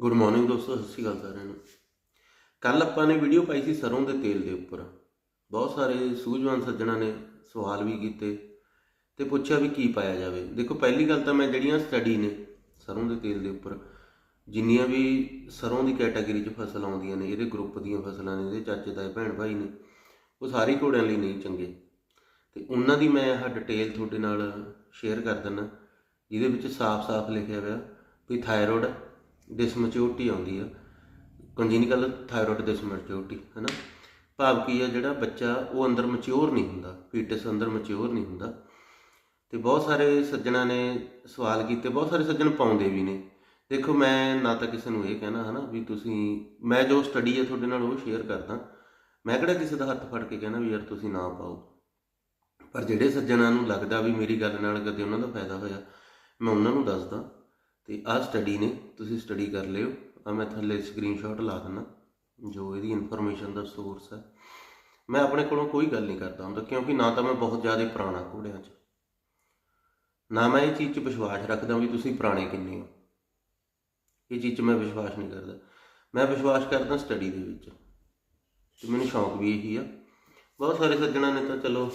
Good morning ਦੋਸਤੋ, ਸਤਿ ਸ਼੍ਰੀ ਅਕਾਲ ਸਾਰਿਆਂ ਨੂੰ। ਕੱਲ ਆਪਾਂ ਨੇ ਵੀਡੀਓ ਪਾਈ ਸੀ ਸਰੋਂ ਦੇ ਤੇਲ ਦੇ ਉੱਪਰ। ਬਹੁਤ ਸਾਰੇ ਸੂਝਵਾਨ ਸੱਜਣਾ ਨੇ ਸਵਾਲ ਵੀ ਕੀਤੇ ਤੇ ਪੁੱਛਿਆ ਵੀ ਕੀ ਪਾਇਆ ਜਾਵੇ। ਦੇਖੋ, ਪਹਿਲੀ ਗੱਲ ਤਾਂ ਮੈਂ ਜਿਹੜੀਆਂ ਸਟੱਡੀ ਨੇ ਸਰੋਂ ਦੇ ਤੇਲ ਦੇ ਉੱਪਰ, ਜਿੰਨੀਆਂ ਵੀ ਸਰੋਂ ਦੀ ਕੈਟਾਗਰੀ 'ਚ ਫਸਲ ਆਉਂਦੀਆਂ ਨੇ, ਇਹਦੇ ਗਰੁੱਪ ਦੀਆਂ ਫਸਲਾਂ ਨੇ, ਇਹਦੇ ਚਾਚੇ ਤਾਏ, ਭੈਣ ਭਾਈ ਨੇ, ਉਹ ਸਾਰੇ ਘੋੜਿਆਂ ਲਈ ਨਹੀਂ ਚੰਗੇ। ਤੇ ਉਹਨਾਂ ਦੀ ਮੈਂ ਆਹ ਡਿਟੇਲ ਤੁਹਾਡੇ ਨਾਲ ਸ਼ੇਅਰ ਕਰ ਦਿੰਦਾ, ਜਿਹਦੇ ਵਿੱਚ ਸਾਫ਼-ਸਾਫ਼ ਲਿਖਿਆ ਹੋਇਆ ਵੀ ਥਾਇਰੋਇਡ ਡਿਸਮੈਚੁਰਿਟੀ ਆਉਂਦੀ ਆ। ਕੰਜੀਨਿਕਲ ਥਾਇਰੋਇਡ ਡਿਸਮੈਚੁਰਿਟੀ ਹੈਨਾ? ਭਾਵ ਕੀ ਆ, ਜਿਹੜਾ ਬੱਚਾ ਉਹ ਅੰਦਰ ਮੈਚੁਰ ਨਹੀਂ ਹੁੰਦਾ ਫੀਟਸ ਅੰਦਰ ਮੈਚੁਰ ਨਹੀਂ ਹੁੰਦਾ। ਤੇ ਬਹੁਤ ਸਾਰੇ ਸੱਜਣਾ ਨੇ ਸਵਾਲ ਕੀਤੇ, ਬਹੁਤ ਸਾਰੇ ਸੱਜਣ ਪਾਉਂਦੇ ਵੀ ਨੇ। ਦੇਖੋ, ਮੈਂ ਨਾ ਤਾਂ ਕਿਸੇ ਨੂੰ ਇਹ ਕਹਿਣਾ, ਹਨਾ, ਵੀ ਤੁਸੀਂ, ਮੈਂ ਜੋ ਸਟੱਡੀ ਹੈ ਤੁਹਾਡੇ ਨਾਲ ਉਹ ਸ਼ੇਅਰ ਕਰਦਾ। ਮੈਂ ਕਿਹੜਾ ਕਿਸੇ ਦਾ ਹੱਥ ਫੜ ਕੇ ਕਹਿਣਾ ਵੀ ਯਾਰ ਤੁਸੀਂ ਨਾ ਪਾਓ। ਪਰ ਜਿਹੜੇ ਸੱਜਣਾਂ ਨੂੰ ਲੱਗਦਾ ਵੀ ਮੇਰੀ ਗੱਲ ਨਾਲ ਕਦੇ ਉਹਨਾਂ ਦਾ ਫਾਇਦਾ ਹੋਇਆ, ਮੈਂ ਉਹਨਾਂ ਨੂੰ ਦੱਸਦਾ। ਤੇ ਆਹ ਸਟੱਡੀ ਨੇ, ਤੁਸੀਂ ਸਟੱਡੀ ਕਰ ਲਿਓ। ਆ ਮੈਂ ਥੱਲੇ ਸਕਰੀਨਸ਼ਾਟ ਲਾ ਦਿੰਦਾ ਜੋ ਇਹਦੀ ਇਨਫੋਰਮੇਸ਼ਨ ਦਾ ਸੋਰਸ ਹੈ। ਮੈਂ ਆਪਣੇ ਕੋਲੋਂ ਕੋਈ ਗੱਲ ਨਹੀਂ ਕਰਦਾ ਹੁੰਦਾ, ਕਿਉਂਕਿ ਨਾ ਤਾਂ ਮੈਂ ਬਹੁਤ ਜ਼ਿਆਦਾ ਪੁਰਾਣਾ ਘੋੜਿਆਂ 'ਚ। ਨਾ ਮੈਂ ਇਹ ਚੀਜ਼ 'ਚ ਵਿਸ਼ਵਾਸ ਰੱਖਦਾ ਵੀ ਤੁਸੀਂ ਪੁਰਾਣੇ ਕਿੰਨੇ ਹੋ। ਇਹ ਚੀਜ਼ 'ਚ ਮੈਂ ਵਿਸ਼ਵਾਸ ਨਹੀਂ ਕਰਦਾ। ਮੈਂ ਵਿਸ਼ਵਾਸ ਕਰਦਾ ਸਟੱਡੀ ਦੇ ਵਿੱਚ। ਤੇ ਮੈਨੂੰ ਸ਼ੌਂਕ ਵੀ ਇਹੀ ਆ। ਬਹੁਤ ਸਾਰੇ ਸੱਜਣਾ ਨੇ ਤਾਂ ਚਲੋ,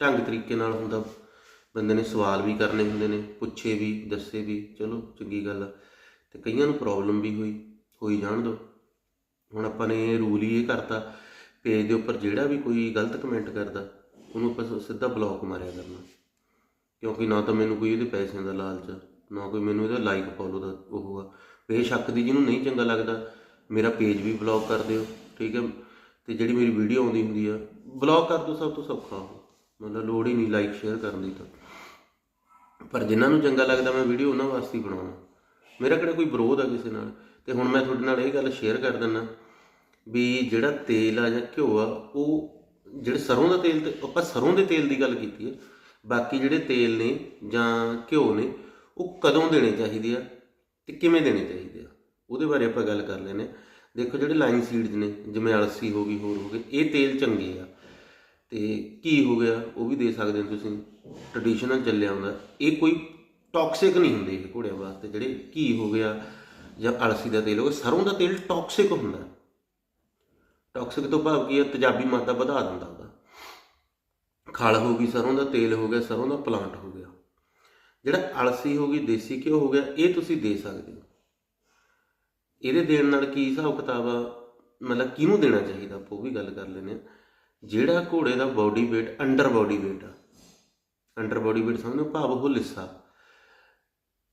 ਢੰਗ ਤਰੀਕੇ ਨਾਲ ਹੁੰਦਾ ਬੰਦੇ ਨੇ ਸਵਾਲ ਵੀ ਕਰਨੇ ਹੁੰਦੇ ਨੇ ਪੁੱਛੇ ਵੀ ਦੱਸੇ ਵੀ ਚਲੋ ਚੰਗੀ ਗੱਲ ਆ। ਤੇ ਕਈਆਂ ਨੂੰ ਪ੍ਰੋਬਲਮ ਵੀ ਹੋਈ ਹੋਈ ਜਾਣ ਦੋ। ਹੁਣ ਆਪਾਂ ਨੇ ਇਹ ਰੂਲ ਹੀ ਇਹ ਕਰਤਾ ਪੇਜ ਦੇ ਉੱਪਰ ਜਿਹੜਾ ਵੀ ਕੋਈ ਗਲਤ ਕਮੈਂਟ ਕਰਦਾ ਉਹਨੂੰ ਆਪਾਂ ਸਿੱਧਾ ਬਲੌਕ ਮਾਰਿਆ ਕਰਨਾ। ਕਿਉਂਕਿ ਨਾ ਤਾਂ ਮੈਨੂੰ ਕੋਈ ਇਹਦੇ ਪੈਸਿਆਂ ਦਾ ਲਾਲਚ ਆ, ਨਾ ਕੋਈ ਮੈਨੂੰ ਇਹਦਾ ਲਾਈਕ ਫੋਲੋ ਦਾ ਉਹ ਆ। ਬੇਸ਼ੱਕ ਦੀ ਜਿਹਨੂੰ ਨਹੀਂ ਚੰਗਾ ਲੱਗਦਾ ਮੇਰਾ ਪੇਜ ਵੀ ਬਲੌਕ ਕਰ ਦਿਓ ਠੀਕ ਹੈ। ਤੇ ਜਿਹੜੀ ਮੇਰੀ ਵੀਡੀਓ ਆਉਂਦੀ ਹੁੰਦੀ ਆ ਬਲੌਕ ਕਰ ਦਿਓ ਸਭ ਤੋਂ ਸੌਖਾ। ਉਹ ਮਤਲਬ ਲੋੜ ਹੀ ਨਹੀਂ ਲਾਈਕ ਸ਼ੇਅਰ ਕਰਨ ਦੀ ਤਾਂ। ਪਰ ਜਿਨ੍ਹਾਂ ਨੂੰ ਚੰਗਾ ਲੱਗਦਾ ਮੈਂ ਵੀਡੀਓ ਉਹਨਾਂ ਵਾਸਤੇ ਹੀ ਬਣਾਉਣਾ। ਮੇਰਾ ਕਿਹੜਾ ਕੋਈ ਵਿਰੋਧ ਆ ਕਿਸੇ ਨਾਲ। ਤੇ ਹੁਣ ਮੈਂ ਤੁਹਾਡੇ ਨਾਲ ਇਹ ਗੱਲ ਸ਼ੇਅਰ ਕਰ ਦਿੰਦਾ ਵੀ ਜਿਹੜਾ ਤੇਲ ਆ ਜਾਂ ਘਿਓ ਆ, ਉਹ ਜਿਹੜੇ ਸਰੋਂ ਦਾ ਤੇਲ ਤੇ ਆਪਾਂ ਸਰੋਂ ਦੇ ਤੇਲ ਦੀ ਗੱਲ ਕੀਤੀ ਹੈ ਬਾਕੀ ਜਿਹੜੇ ਤੇਲ ਨੇ ਜਾਂ ਘਿਓ ਨੇ, ਉਹ ਕਦੋਂ ਦੇਣੇ ਚਾਹੀਦੇ ਆ ਤੇ ਕਿਵੇਂ ਦੇਣੇ ਚਾਹੀਦੇ ਆ? ਉਹਦੇ ਬਾਰੇ ਆਪਾਂ ਗੱਲ ਕਰ ਲੈਨੇ ਆ ਦੇਖੋ ਜਿਹੜੇ ਲਾਈਨ ਸੀਡਸ ਨੇ, ਜਿਵੇਂ ਅਲਸੀ ਹੋ ਗਈ, ਹੋਰ ਹੋ ਗਏ, ਇਹ ਤੇਲ ਚੰਗੇ ਆ। ਤੇ ਕੀ ਹੋ ਗਿਆ? ਉਹ ਵੀ ਦੇ ਸਕਦੇ ਹੋ ਤੁਸੀਂ। ਟ੍ਰੈਡੀਸ਼ਨਲ ਚੱਲਿਆ ਹੁੰਦਾ। ਇਹ ਕੋਈ ਟੌਕਸਿਕ ਨਹੀਂ ਹੁੰਦੇ ਇਹ ਘੋੜਿਆਂ ਵਾਸਤੇ। ਜਿਹੜੇ ਕੀ ਹੋ ਗਿਆ ਜਾਂ ਅਲਸੀ ਦਾ ਤੇਲ ਹੋ ਗਿਆ, ਸਰੋਂ ਦਾ ਤੇਲ ਟੌਕਸਿਕ ਹੁੰਦਾ। ਟੌਕਸਿਕ ਤੋਂ ਭਾਵ ਕੀ ਹੈ ਤੇਜ਼ਾਬੀ ਮਾਦਾ ਵਧਾ ਦਿੰਦਾ ਉਹਦਾ। ਖਲ ਹੋ ਗਈ, ਸਰੋਂ ਦਾ ਤੇਲ ਹੋ ਗਿਆ, ਸਰੋਂ ਦਾ ਪਲਾਂਟ ਹੋ ਗਿਆ। ਜਿਹੜਾ ਅਲਸੀ ਹੋ ਗਈ, ਦੇਸੀ ਘਿਓ ਹੋ ਗਿਆ, ਇਹ ਤੁਸੀਂ ਦੇ ਸਕਦੇ ਹੋ। ਇਹਦੇ ਦੇਣ ਨਾਲ ਕੀ ਹਿਸਾਬ ਕਿਤਾਬ ਆ? ਮਤਲਬ ਕਿਹਨੂੰ ਦੇਣਾ ਚਾਹੀਦਾ? ਆਪਾਂ ਉਹ ਵੀ ਗੱਲ ਕਰ ਲੈਨੇ ਆ ਜਿਹੜਾ ਘੋੜੇ ਦਾ body weight under body weight ਆ ਅੰਡਰ ਬਾਡੀ weight ਸਮਝੋ ਭਾਵ ਉਹ ਲਿੱਸਾ।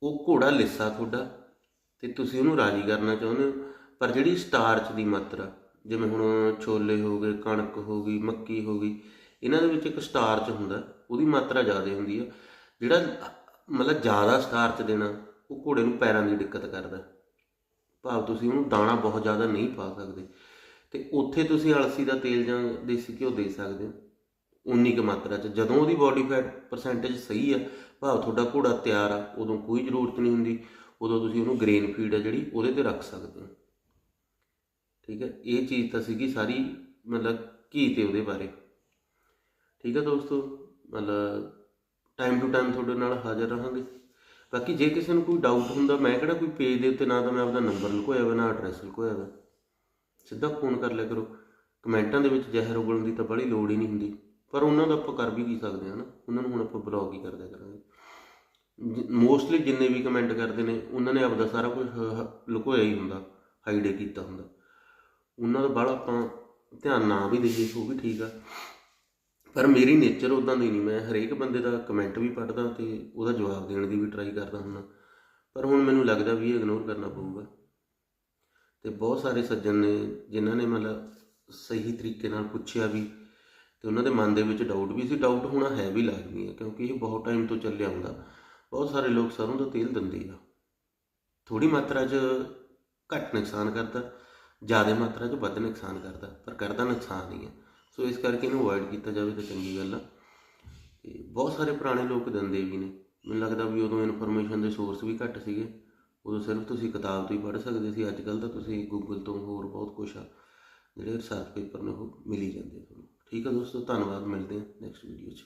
ਉਹ ਘੋੜਾ ਲਿੱਸਾ ਤੁਹਾਡਾ ਤੇ ਤੁਸੀਂ ਉਹਨੂੰ ਰਾਜੀ ਕਰਨਾ ਚਾਹੁੰਦੇ ਹੋ। ਪਰ ਜਿਹੜੀ ਸਟਾਰਚ ਦੀ ਮਾਤਰਾ, ਜਿਵੇਂ ਹੁਣ ਛੋਲੇ ਹੋ ਗਏ, ਕਣਕ ਹੋ ਗਈ, ਮੱਕੀ ਹੋ ਗਈ, ਇਹਨਾਂ ਦੇ ਵਿੱਚ ਇੱਕ ਸਟਾਰਚ ਹੁੰਦਾ, ਉਹਦੀ ਮਾਤਰਾ ਜ਼ਿਆਦਾ ਹੁੰਦੀ ਆ। ਜਿਹੜਾ ਮਤਲਬ ਜ਼ਿਆਦਾ ਸਟਾਰਚ ਦੇਣਾ, ਉਹ ਘੋੜੇ ਨੂੰ ਪੈਰਾਂ ਦੀ ਦਿੱਕਤ ਕਰਦਾ। ਭਾਵ ਤੁਸੀਂ ਉਹਨੂੰ ਦਾਣਾ ਬਹੁਤ ਜ਼ਿਆਦਾ ਨਹੀਂ ਪਾ ਸਕਦੇ। ਤੇ ਉੱਥੇ ਤੁਸੀਂ ਅਲਸੀ ਦਾ ਤੇਲ ਜਾਂ ਦੇਸੀ ਘਿਓ ਦੇ ਸਕਦੇ ਹੋ। ਉਨੀ ਕੁ ਮਾਤਰਾ 'ਚ। ਜਦੋਂ ਉਹਦੀ ਬਾਡੀ ਫੈਟ ਪਰਸੈਂਟੇਜ ਸਹੀ ਆ, ਭਾਵ ਤੁਹਾਡਾ ਘੋੜਾ ਤਿਆਰ ਆ, ਉਦੋਂ ਕੋਈ ਜ਼ਰੂਰਤ ਨਹੀਂ ਹੁੰਦੀ। ਉਦੋਂ ਤੁਸੀਂ ਉਹਨੂੰ ਗ੍ਰੇਨ ਫੀਡ ਆ ਜਿਹੜੀ, ਉਹਦੇ ਤੇ ਰੱਖ ਸਕਦੇ ਹੋ। ਠੀਕ ਹੈ? ਇਹ ਚੀਜ਼ ਤਾਂ ਸੀਗੀ ਸਾਰੀ, ਮਤਲਬ ਕੀ ਤੇ ਉਹਦੇ ਬਾਰੇ। ਠੀਕ ਹੈ ਦੋਸਤੋ? ਮਤਲਬ ਟਾਈਮ ਟੂ ਟਾਈਮ ਤੁਹਾਡੇ ਨਾਲ ਹਾਜ਼ਰ ਰਹਾਂਗੇ। ਬਾਕੀ ਜੇ ਕਿਸੇ ਨੂੰ ਕੋਈ ਡਾਊਟ ਹੁੰਦਾ, ਮੈਂ ਕਿਹੜਾ ਕੋਈ ਪੇਜ ਦੇ ਉੱਤੇ ਨਾ ਤਾਂ ਮੈਂ ਆਪਦਾ ਨੰਬਰ ਲੁਕੋਇਆ ਹੋਇਆ ਨਾ ਐਡਰੈਸ ਲੁਕੋਇਆ ਹੋਇਆ ਸਿੱਧਾ ਫੋਨ ਕਰ ਲਿਆ ਕਰੋ। ਕਮੈਂਟਾਂ ਦੇ ਵਿੱਚ ਜ਼ਹਿਰ ਉਗਲਣ ਦੀ ਤਾਂ ਬੜੀ ਲੋੜ ਹੀ ਨਹੀਂ ਹੁੰਦੀ। ਪਰ ਉਹਨਾਂ ਦਾ ਆਪਾਂ ਕਰ ਵੀ ਕੀ ਸਕਦੇ ਹਾਂ ਨਾ। ਉਹਨਾਂ ਨੂੰ ਹੁਣ ਆਪਾਂ ਬਲੌਗ ਹੀ ਕਰਦੇ ਦਿਆ ਕਰਾਂਗੇ। ਮੋਸਟਲੀ ਜਿੰਨੇ ਵੀ ਕਮੈਂਟ ਕਰਦੇ ਨੇ, ਉਹਨਾਂ ਨੇ ਆਪਦਾ ਸਾਰਾ ਕੁਝ ਲੁਕੋਇਆ ਹੀ ਹੁੰਦਾ। ਹਾਈਡ ਕੀਤਾ ਹੁੰਦਾ। ਉਹਨਾਂ ਦਾ ਬਾਹਲਾ ਆਪਾਂ ਧਿਆਨ ਨਾ ਵੀ ਦੇਈਏ, ਉਹ ਵੀ ਠੀਕ ਆ। ਪਰ ਮੇਰੀ ਨੇਚਰ ਉਦਾਂ ਦੀ ਨਹੀਂ। ਮੈਂ ਹਰੇਕ ਬੰਦੇ ਦਾ ਕਮੈਂਟ ਵੀ ਪੜ੍ਹਦਾ ਤੇ ਉਹਦਾ ਜਵਾਬ ਦੇਣ ਦੀ ਵੀ ਟਰਾਈ ਕਰਦਾ ਹੁੰਦਾ। ਪਰ ਹੁਣ ਮੈਨੂੰ ਲੱਗਦਾ ਵੀ ਇਹ ਇਗਨੋਰ ਕਰਨਾ ਪਊਗਾ। ਤੇ ਬਹੁਤ ਸਾਰੇ ਸੱਜਣ ਨੇ ਜਿਨ੍ਹਾਂ ਨੇ ਮਤਲਬ ਸਹੀ ਤਰੀਕੇ ਨਾਲ ਪੁੱਛਿਆ ਵੀ ਤੇ ਉਹਨਾਂ ਦੇ ਮਨ ਦੇ ਵਿੱਚ ਡਾਊਟ ਵੀ ਸੀ। ਡਾਊਟ ਹੋਣਾ ਹੈ ਵੀ ਲਾਜ਼ਮੀ ਹੈ ਕਿਉਂਕਿ ਇਹ ਬਹੁਤ ਟਾਈਮ ਤੋਂ ਚੱਲਿਆ ਹੁੰਦਾ। ਬਹੁਤ ਸਾਰੇ ਲੋਕ ਸਰੋਂ ਦਾ ਤੇਲ ਦਿੰਦੇ ਆ। ਥੋੜੀ ਮਾਤਰਾ 'ਚ ਘੱਟ ਨੁਕਸਾਨ ਕਰਦਾ, ਜ਼ਿਆਦਾ ਮਾਤਰਾ 'ਚ ਵੱਧ ਨੁਕਸਾਨ ਕਰਦਾ, ਪਰ ਕਰਦਾ ਨੁਕਸਾਨ ਹੀ ਹੈ ਸੋ ਇਸ ਕਰਕੇ ਇਹਨੂੰ ਅਵੋਇਡ ਕੀਤਾ ਜਾਵੇ ਤਾਂ ਚੰਗੀ ਗੱਲ ਆ। ਤੇ ਬਹੁਤ ਸਾਰੇ ਪੁਰਾਣੇ ਲੋਕ ਦਿੰਦੇ ਵੀ ਨੇ। ਮੈਨੂੰ ਲੱਗਦਾ ਵੀ ਉਦੋਂ ਇਨਫੋਰਮੇਸ਼ਨ ਦੇ ਸੋਰਸ ਵੀ ਘੱਟ ਸੀਗੇ। ਉਦੋਂ ਸਿਰਫ ਤੁਸੀਂ ਕਿਤਾਬ ਤੋਂ ਹੀ ਪੜ੍ਹ ਸਕਦੇ ਸੀ ਅੱਜ ਕੱਲ ਤਾਂ ਤੁਸੀਂ ਗੂਗਲ ਤੋਂ ਹੋਰ ਬਹੁਤ ਕੁਝ ਆ, ਜਿਹੜੇ ਰਿਸਰਚ ਪੇਪਰ ਨੇ ਉਹ ਮਿਲੀ ਜਾਂਦੇ ਤੁਹਾਨੂੰ। ਠੀਕ ਆ ਦੋਸਤੋ, ਧੰਨਵਾਦ, ਮਿਲਦੇ ਹਾਂ ਨੈਕਸਟ ਵੀਡੀਓ 'ਚ।